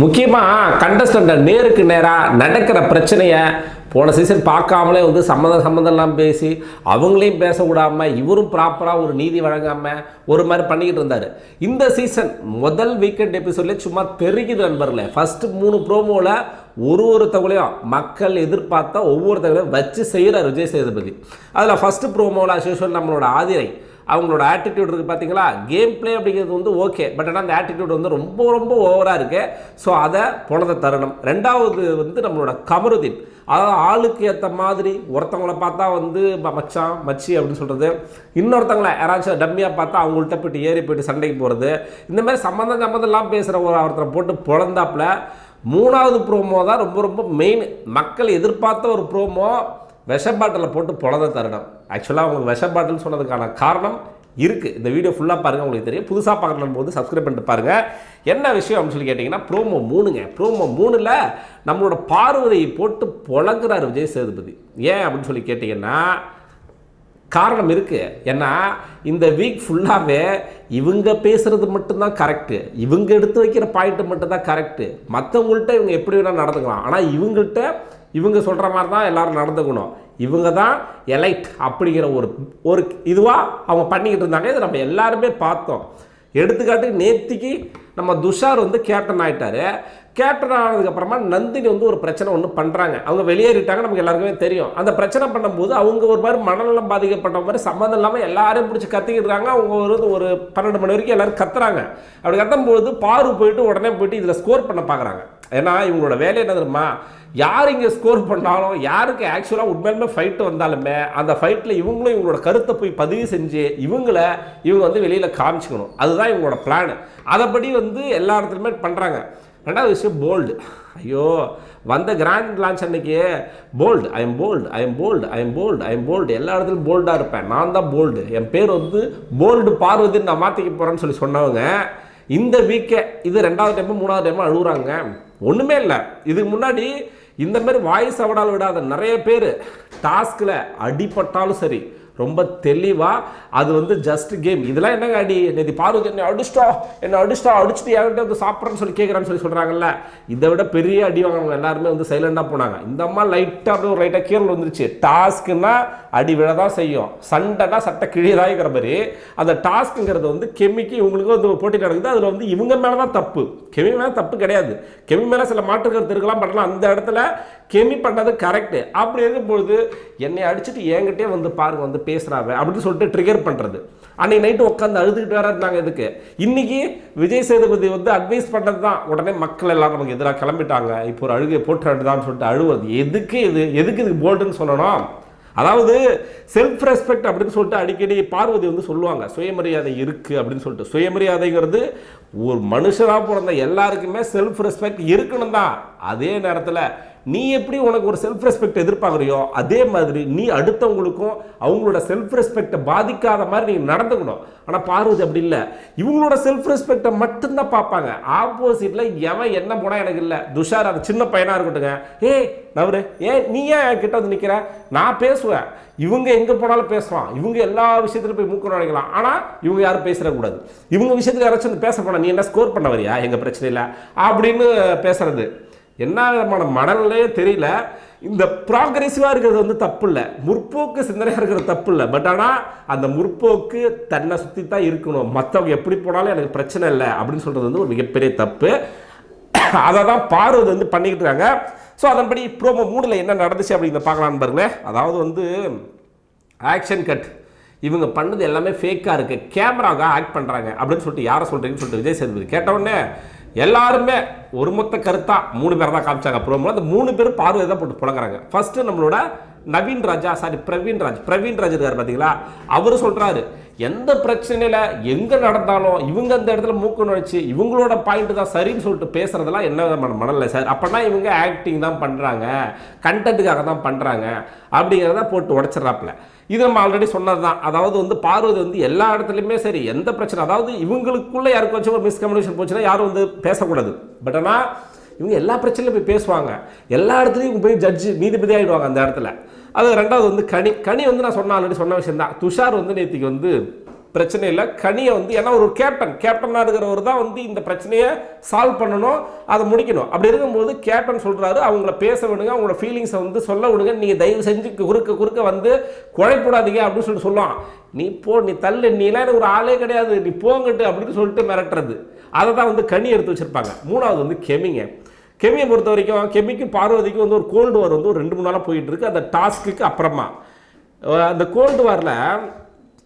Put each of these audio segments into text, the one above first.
முக்கியமாக கண்டஸ்டண்ட்டை நேருக்கு நேராக நடக்கிற பிரச்சனையை போன சீசன் பார்க்காமலே வந்து சம்மந்தம் சம்மந்தம்லாம் பேசி அவங்களையும் பேசக்கூடாமல் இவரும் ப்ராப்பராக ஒரு நீதி வழங்காமல் ஒரு மாதிரி பண்ணிக்கிட்டு இருந்தார். இந்த சீசன் முதல் வீக்கெண்ட் எபிசோட்லேயே சும்மா தெரிக்குது நண்பர்களே. ஃபஸ்ட்டு மூணு ப்ரோமோவில் ஒரு ஒருத்தவங்களையும் மக்கள் எதிர்பார்த்த ஒவ்வொருத்தவங்களையும் வச்சு செய்கிறார் விஜய் சேதுபதி. அதில் ஃபஸ்ட்டு ப்ரோமோவில் அசோஷன் நம்மளோட ஆதிரை அவங்களோட ஆட்டிடியூட் இருக்குது பார்த்தீங்களா கேம் ப்ளே அப்படிங்கிறது வந்து ஓகே பட் ஆனால் அந்த ஆட்டிடியூட் வந்து ரொம்ப ரொம்ப ஓவராக இருக்கு. ஸோ அதை போனத தருணம். ரெண்டாவது வந்து நம்மளோட கமருதீன். அதாவது ஆளுக்கு ஏற்ற மாதிரி ஒருத்தவங்கள பார்த்தா வந்து மச்சான் மச்சி அப்படின்னு சொல்கிறது இன்னொருத்தவங்கள யாராச்சும் டம்மியாக பார்த்தா அவங்கள்ட்ட போயிட்டு ஏறி போயிட்டு சண்டைக்கு போகிறது இந்த மாதிரி சம்மந்தம் சம்மந்தம்லாம் பேசுகிற ஒரு ஒருத்தரை போட்டு பிறந்தாப்புல மூணாவது ப்ரோமோ தான் ரொம்ப ரொம்ப மெயின் மக்கள் எதிர்பார்த்த ஒரு ப்ரோமோ விஷ பாட்டிலில் போட்டு பொழந்த தருணம் ஆக்சுவலாக அவங்களுக்கு விஷ பாட்டில் சொன்னதுக்கான காரணம் இருக்குது இந்த வீடியோ ஃபுல்லாக பாருங்கள் உங்களுக்கு தெரியும். புதுசாக பார்க்கணும் போது சப்ஸ்கிரைப் பண்ணிட்டு பாருங்கள் என்ன விஷயம் அப்படின்னு சொல்லி கேட்டிங்கன்னா ப்ரோமோ மூணுங்க. ப்ரோமோ மூணில் நம்மளோட பார்வதியை போட்டு பொழங்குறார் விஜய் சேதுபதி. ஏன் அப்படின்னு சொல்லி கேட்டிங்கன்னா காரணம் இருக்குது ஏன்னா இந்த வீக் ஃபுல்லாகவே இவங்க பேசுகிறது மட்டும்தான் கரெக்டு இவங்க எடுத்து வைக்கிற பாயிண்ட்டு மட்டும்தான் கரெக்டு மற்றவங்கள்ட்ட இவங்க எப்படி வேணால் நடந்துக்கலாம். ஆனால் இவங்கள்ட்ட இவங்க சொல்கிற மாதிரி தான் எல்லோரும் நடந்துக்கணும். இவங்க தான் எலைட் அப்படிங்கிற ஒரு ஒரு இதுவாக அவங்க பண்ணிக்கிட்டு இருந்தாங்க. இதை நம்ம எல்லாருமே பார்த்தோம். எடுத்துக்காட்டு நேத்திக்கு நம்ம துஷார் வந்து கேப்டன் ஆகிட்டார் கேப்டன் ஆனதுக்கப்புறமா நந்தினி வந்து ஒரு பிரச்சனை ஒன்று பண்ணுறாங்க அவங்க வெளியேறிட்டாங்க நமக்கு எல்லாருக்குமே தெரியும். அந்த பிரச்சனை பண்ணும்போது அவங்க ஒரு மாதிரி மனநலம் பாதிக்கப்பட்ட மாதிரி சம்மந்தம் இல்லாமல் எல்லாரையும் பிடிச்சி கத்திக்கிட்டு இருக்காங்க. அவங்க ஒரு ஒரு பன்னெண்டு மணி வரைக்கும் எல்லோரும் கத்துறாங்க. அப்படி கத்தும்போது பாரு போயிட்டு உடனே போயிட்டு இதில் ஸ்கோர் பண்ண பார்க்குறாங்க ஏன்னா இவங்களோட வேலை என்ன தெரியுமா? யார் இங்கே ஸ்கோர் பண்ணாலும் யாருக்கு ஆக்சுவலாக உண்மையிலுமே ஃபைட்டு வந்தாலுமே அந்த ஃபைட்டில் இவங்களும் இவங்களோட கருத்தை போய் பதிவு செஞ்சு இவங்கள இவங்க வந்து வெளியில் காமிச்சிக்கணும். அதுதான் இவங்களோட பிளான் அதைப்படி வந்து எல்லா இடத்துலையுமே பண்ணுறாங்க ரெண்டாவது விஷயம் போல்டு ஐயோ வந்த கிராண்ட் லான்ச் அன்னைக்கு bold I am bold I am bold I am bold I am bold எல்லா இடத்துலையும் போல்டாக இருப்பேன். நான் தான் போல்டு என் பேர் வந்து போல்டு பார்வதின்னு நான் மாற்றிக்க போகிறேன்னு சொல்லி சொன்னவங்க இந்த வீக்கே இது ரெண்டாவது டைமும் மூணாவது டைமும் அழுகுறாங்க ஒன்றுமே இல்லை. இதுக்கு முன்னாடி இந்த மாதிரி வாய்ஸ் அவடால் விடாத நிறைய பேர் டாஸ்கில் அடிபட்டாலும் சரி ரொம்ப தெளிவாக அது வந்து ஜஸ்ட் கேம் இதெல்லாம் என்னங்க அடி? நேற்று பார்வதி என்னை அடிச்சிட்டா? என்னை அடிச்சிட்டா? அடிச்சுட்டு என்கிட்ட வந்து சாப்பிட்றேன்னு சொல்லி கேட்குறான்னு சொல்லி சொல்கிறாங்கல்ல இதை விட பெரிய அடி வாங்கினவங்க எல்லாருமே வந்து சைலண்டாக போனாங்க. இந்த அம்மா லைட்டாக அப்படியே ஒரு லைட்டாக கீழே வந்துருச்சு டாஸ்க்குன்னா அடி விழ தான் செய்யும். சண்டைனா சட்டை கிழியதாகிற மாதிரி அந்த டாஸ்க்குங்கிறது வந்து கெமிக்கு இவங்களுக்கும் வந்து போட்டி நடக்குது. அதில் வந்து இவங்க மேலே தான் தப்பு. கெமி மேலே தப்பு கிடையாது. கெமி மேலே சில மாற்று கருத்து இருக்கலாம் பண்ணலாம் அந்த இடத்துல கெமி பண்ணது கரெக்டு அப்படி இருக்கும்பொழுது என்னை அடிச்சுட்டு என்கிட்டே வந்து பாருங்க வந்து பேசுகிறாங்க அப்படின்னு சொல்லிட்டு ட்ரிகர் பண்ணுறது அன்னைக்கு நைட்டு உட்காந்து அழுதுகிட்டு வேற இருந்தாங்க இதுக்கு இன்னைக்கு விஜய் சேதுபதி வந்து அட்வைஸ் பண்ணது தான் உடனே மக்கள் எல்லாம் நமக்கு எதிராக கிளம்பிட்டாங்க. இப்போ ஒரு அழுகை போட்டுறான்னு சொல்லிட்டு அழுவது எதுக்கு இது? எதுக்கு இதுக்கு போல்டுன்னு சொல்லணும்? அதாவது செல்ஃப் ரெஸ்பெக்ட் அப்படின்னு சொல்லிட்டு அடிக்கடி பார்வதி வந்து சொல்லுவாங்க சுயமரியாதை இருக்குது அப்படின்னு சொல்லிட்டு. சுயமரியாதைங்கிறது ஒரு மனுஷனாக பிறந்த எல்லாருக்குமே செல்ஃப் ரெஸ்பெக்ட் இருக்கணும் தான். அதே நேரத்தில் நீ எப்படி உனக்கு ஒரு செல்ஃப் ரெஸ்பெக்ட் எதிர்பார்க்குறியோ அதே மாதிரி நீ அடுத்தவங்களுக்கும் அவங்களோட செல்ஃப் ரெஸ்பெக்டை பாதிக்காத மாதிரி நீ நடந்துக்கணும். ஆனால் பார்வதி அப்படி இல்லை. இவங்களோட செல்ஃப் ரெஸ்பெக்டை மட்டும்தான் பார்ப்பாங்க. ஆப்போசிட்டில் எவன் என்ன போனால் எனக்கு இல்லை. துஷார் அது சின்ன பையனாக இருக்கட்டுங்க ஏய் நவரு ஏன் நீ ஏன் கிட்ட வந்து நிற்கிற நான் பேசுவேன். இவங்க எங்கே போனாலும் பேசுவான் இவங்க எல்லா விஷயத்துலையும் போய் மூக்க நுழைக்கலாம். ஆனால் இவங்க யாரும் பேசிடக்கூடாது இவங்க விஷயத்தில் யாராச்சும் பேச போனால் நீ என்ன ஸ்கோர் பண்ண வரியா? எங்கள் பிரச்சனையில்? அப்படின்னு பேசுறது. என்ன விதமான மடல்லே தெரியல. இந்த ப்ராக்ரெசிவாக இருக்கிறது வந்து தப்பு இல்லை முற்போக்கு சிந்தனையாக இருக்கிறது தப்பு இல்லை பட் ஆனால் அந்த முற்போக்கு தன்னை சுற்றி தான் இருக்கணும். மற்றவங்க எப்படி போனாலும் எனக்கு பிரச்சனை இல்லை அப்படின்னு சொல்கிறது வந்து ஒரு மிகப்பெரிய தப்பு. அதை தான் பார்வதி வந்து பண்ணிக்கிட்டு இருக்காங்க. ஸோ அதன்படி ப்ரோமோ மூணில் என்ன நடந்துச்சு அப்படிங்கிறத பார்க்கலான்னு பாருங்களேன் அதாவது வந்து ஆக்ஷன் கட் இவங்க பண்ணது எல்லாமே ஃபேக்காக இருக்குது கேமராவுக்காக ஆக்ட் பண்ணுறாங்க அப்படின்னு சொல்லிட்டு யாரை சொல்கிறீங்கன்னு சொல்லிட்டு விஜய் சேதுபதி கேட்டவுடனே எல்லாருமே ஒரு மொத்த கருத்தாக மூணு பேர் தான் காமிச்சாங்க ப்ரோமோ அந்த மூணு பேர் பார்வையை தான் போட்டு புழங்குறாங்க ஃபஸ்ட்டு நம்மளோட நவீன் ராஜா சாரி பிரவீன் ராஜ். பிரவீன் ராஜ் இருக்கார் பார்த்தீங்களா அவர் சொல்கிறாரு எந்த பிரச்சனையில் எங்கே நடந்தாலும் இவங்க அந்த இடத்துல மூக்கு நுழைச்சி இவங்களோட பாயிண்ட் தான் சரின்னு சொல்லிட்டு பேசுகிறதெல்லாம் என்ன விதமான மனநிலை சார்? அப்படின்னா இவங்க ஆக்டிங் தான் பண்ணுறாங்க கண்டென்ட்டுக்காக தான் பண்ணுறாங்க அப்படிங்கிறத போட்டு உடச்சிட்றாப்புல. இது நம்ம ஆல்ரெடி சொன்னது தான் அதாவது வந்து பார்வதி வந்து எல்லா இடத்துலையுமே சரி எந்த பிரச்சனை அதாவது இவங்களுக்குள்ளே யாருக்காச்சும் ஒரு மிஸ்கம்யூனிகேஷன் போச்சுன்னா யாரும் வந்து பேசக்கூடாது. பட் ஆனால் இவங்க எல்லா பிரச்சனையும் போய் பேசுவாங்க. எல்லா இடத்துலையும் போய் ஜட்ஜு நீதிபதி ஆகிடுவாங்க அந்த இடத்துல. அது ரெண்டாவது வந்து கனி கனி வந்து நான் சொன்ன ஆல்ரெடி சொன்ன விஷயம் தான். துஷார் வந்து நேற்றுக்கு வந்து பிரச்சனை இல்லை. கனியை வந்து ஏன்னா ஒரு கேப்டன் கேப்டனாக இருக்கிறவர் தான் வந்து இந்த பிரச்சனையை சால்வ் பண்ணணும் அதை முடிக்கணும். அப்படி இருக்கும்போது கேப்டன் சொல்கிறாரு அவங்கள பேச விடுங்க அவங்களோட ஃபீலிங்ஸை வந்து சொல்ல விடுங்க. நீங்கள் தயவு செஞ்சு குறுக்க குறுக்க வந்து குழைப்படாதீங்க அப்படின்னு சொல்லிட்டு சொல்லுவான். நீ போ நீ தள்ளு நீலாம் எனக்கு ஒரு ஆளே கிடையாது. நீ போங்கட்டு அப்படின்னு சொல்லிட்டு மிரட்டுறது. அதை தான் வந்து கனி எடுத்து வச்சுருப்பாங்க. மூணாவது வந்து கெமிங்க. கெமியை பொறுத்த வரைக்கும் கெமிக்கும் பார்வதிக்கும் வந்து ஒரு கோல்டு வார் வந்து ஒரு ரெண்டு மூணு நாளாக போயிட்டு இருக்கு. அந்த டாஸ்க்குக்கு அப்புறமா. அந்த கோல்டு வாரில்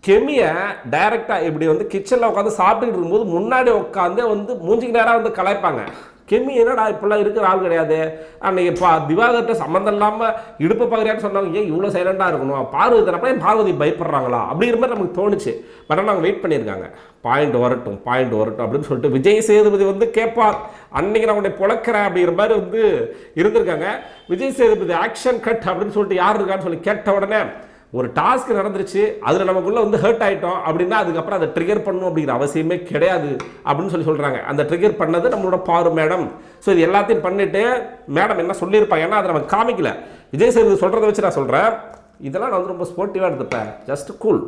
கெமியை டைரெக்டாக இப்படி வந்து கிச்சனில் உட்காந்து சாப்பிட்டுக்கிட்டு இருக்கும்போது முன்னாடி உட்காந்து வந்து மூஞ்சிக்கு நேராக வந்து கலாய்ப்பாங்க. கெமி என்னடா இப்படிலாம் இருக்கிற ஆள் கிடையாது. அன்னைக்கு பா திவாகர்கிட்ட சம்மந்தம் இல்லாமல் இடுப்பு பகுதியான்னு சொன்னாங்க. ஏன் இவ்வளோ சைலண்டாக இருக்கணும். பார்வதி தரப்ப பார்வதி பயப்படுறாங்களா? அப்படிங்கிற மாதிரி நமக்கு தோணுச்சு. பட் ஆனால் அவங்க வெயிட் பண்ணியிருக்காங்க. பாயிண்ட் வரட்டும் பாயிண்ட் வரட்டும் அப்படின்னு சொல்லிட்டு விஜய் சேதுபதி வந்து கேட்பார். அன்னைக்கு நான் உன்னை பொழக்கிறேன் அப்படிங்கிற மாதிரி வந்து இருந்திருக்காங்க. விஜய் சேதுபதி ஆக்ஷன் கட் அப்படின்னு சொல்லிட்டு யார் இருக்கான்னு சொல்லி கேட்ட உடனே ஒரு டாஸ்க் நடந்துருச்சு அதில் நமக்குள்ளே வந்து ஹர்ட் ஆகிட்டோம் அப்படின்னா அதுக்கப்புறம் அதை ட்ரிகர் பண்ணணும் அப்படிங்கிற அவசியமே கிடையாது அப்படின்னு சொல்லி சொல்கிறாங்க அந்த ட்ரிகர் பண்ணது நம்மளோட பாரு மேடம் ஸோ இது எல்லாத்தையும் பண்ணிவிட்டு மேடம் என்ன சொல்லியிருப்பாங்க ஏன்னா அதை நம்ம காமிக்கல. விஜய் சேதுபதி சொல்கிறத வச்சு நான் சொல்கிறேன் இதெல்லாம் நான் வந்து ரொம்ப ஸ்போர்ட்டிவாக எடுத்துப்பேன். ஜஸ்ட் கூல்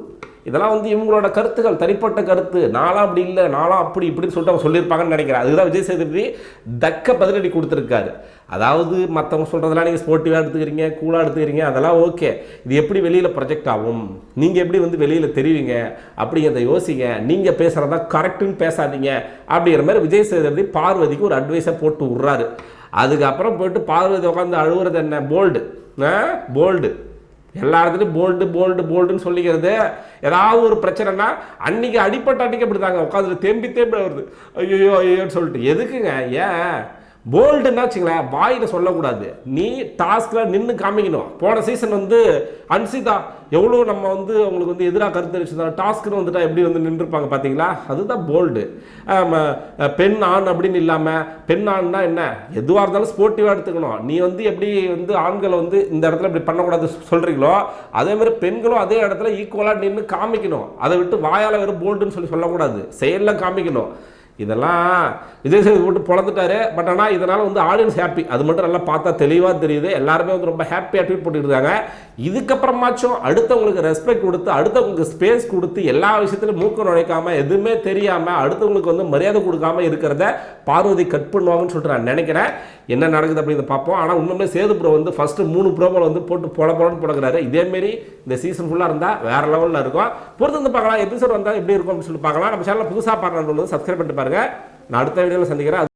இதெல்லாம் வந்து இவங்களோட கருத்துக்கள் தனிப்பட்ட கருத்து. நாளாக அப்படி இல்லை நாளாக அப்படி இப்படின்னு சொல்லிட்டு அவங்க சொல்லியிருப்பாங்கன்னு நினைக்கிறேன். அதுதான் விஜய் சேதுபதி தக்க பதிலடி கொடுத்துருக்காரு. அதாவது மற்றவங்க சொல்கிறதெல்லாம் நீங்கள் ஸ்போர்ட்டிவாக எடுத்துக்கிறீங்க கூலாக எடுத்துக்கிறீங்க அதெல்லாம் ஓகே இது எப்படி வெளியில் ப்ரொஜெக்ட் ஆகும்? நீங்கள் எப்படி வந்து வெளியில் தெரிவிங்க? அப்படிங்கிறத யோசிங்க. நீங்கள் பேசுகிறதா கரெக்டுன்னு பேசாதீங்க. அப்படிங்கிற மாதிரி விஜய் சேதுபதி பார்வதிக்கு ஒரு அட்வைஸை போட்டு விட்றாரு. அதுக்கப்புறம் போயிட்டு பார்வதி உட்காந்து அழுகுறது என்ன? போல்டு போல்டு எல்லா இடத்துலையும் போல்டு போல்டு போல்டுன்னு சொல்லிக்கிறது ஏதாவது ஒரு பிரச்சனைனா அன்னைக்கு அடிப்பட்ட அன்னைக்கு அப்படி தாங்க உட்காந்துட்டு தேம்பி தேம்பி வருது. ஐயோ ஐயோன்னு சொல்லிட்டு. எதுக்குங்க? ஏன்? போல்டுன்னா வச்சுங்களேன் வாயில் சொல்லக்கூடாது. நீ டாஸ்கில் நின்று காமிக்கணும். போன சீசன் வந்து அன்சிதா எவ்வளோ நம்ம வந்து அவங்களுக்கு வந்து எதிராக கருத்து தெரிவிச்சிருந்தோம் டாஸ்க்குன்னு வந்துட்டா எப்படி வந்து நின்றுருப்பாங்க பார்த்தீங்களா அதுதான் போல்டு பெண் ஆண் அப்படின்னு இல்லாமல் பெண் ஆண்னா என்ன? எதுவாக இருந்தாலும் ஸ்போர்ட்டிவாக எடுத்துக்கணும். நீ வந்து எப்படி வந்து ஆண்களை வந்து இந்த இடத்துல இப்படி பண்ணக்கூடாது சொல்கிறீங்களோ அதேமாதிரி பெண்களும் அதே இடத்துல ஈக்குவலாக நின்று காமிக்கணும். அதை விட்டு வாயால் வெறும் போல்டுன்னு சொல்லி சொல்லக்கூடாது. செயலில் காமிக்கணும். இதெல்லாம் விஜய் சேது போட்டு பிறந்துட்டாரு பட் ஆனால் இதனால் வந்து ஆடியன்ஸ் ஹாப்பி அது மட்டும் நல்லா பார்த்தா தெளிவாக தெரியுது. எல்லாருமே வந்து ரொம்ப ஹாப்பியாக ட்வீட் போட்டுட்டு இருக்காங்க. இதுக்கப்புறமாச்சும் அடுத்தவங்களுக்கு ரெஸ்பெக்ட் கொடுத்து அடுத்தவங்களுக்கு ஸ்பேஸ் கொடுத்து எல்லா விஷயத்திலும் மூக்க நுழைக்காமல் எதுவுமே தெரியாமல் அடுத்தவங்களுக்கு வந்து மரியாதை கொடுக்காம இருக்கிறத பார்வதி கட் பண்ணுவாங்கன்னு சொல்லிட்டு நான் நினைக்கிறேன். என்ன நடக்குது அப்படின்னு பார்ப்போம். ஆனால் உண்மையிலே சேது ப்ரோ வந்து ஃபஸ்ட்டு மூணு ப்ரோமோல வந்து போட்டு போட போடன்னு போடுறாரு இதேமாரி இந்த சீசன் ஃபுல்லாக இருந்தால் வேறு லெவலில் இருக்கும். பொறுத்து வந்து பார்க்கலாம் எபிசோட் வந்தால் எப்படி இருக்கும் அப்படின்னு சொல்லி பார்க்கலாம். நம்ம சேனலில் புதுசாக பார்க்கணும் சப்ஸ்கிரைப் பண்ணிட்டு பாருங்கள் நான் அடுத்த வீடியோவில் சந்திக்கிறேன்.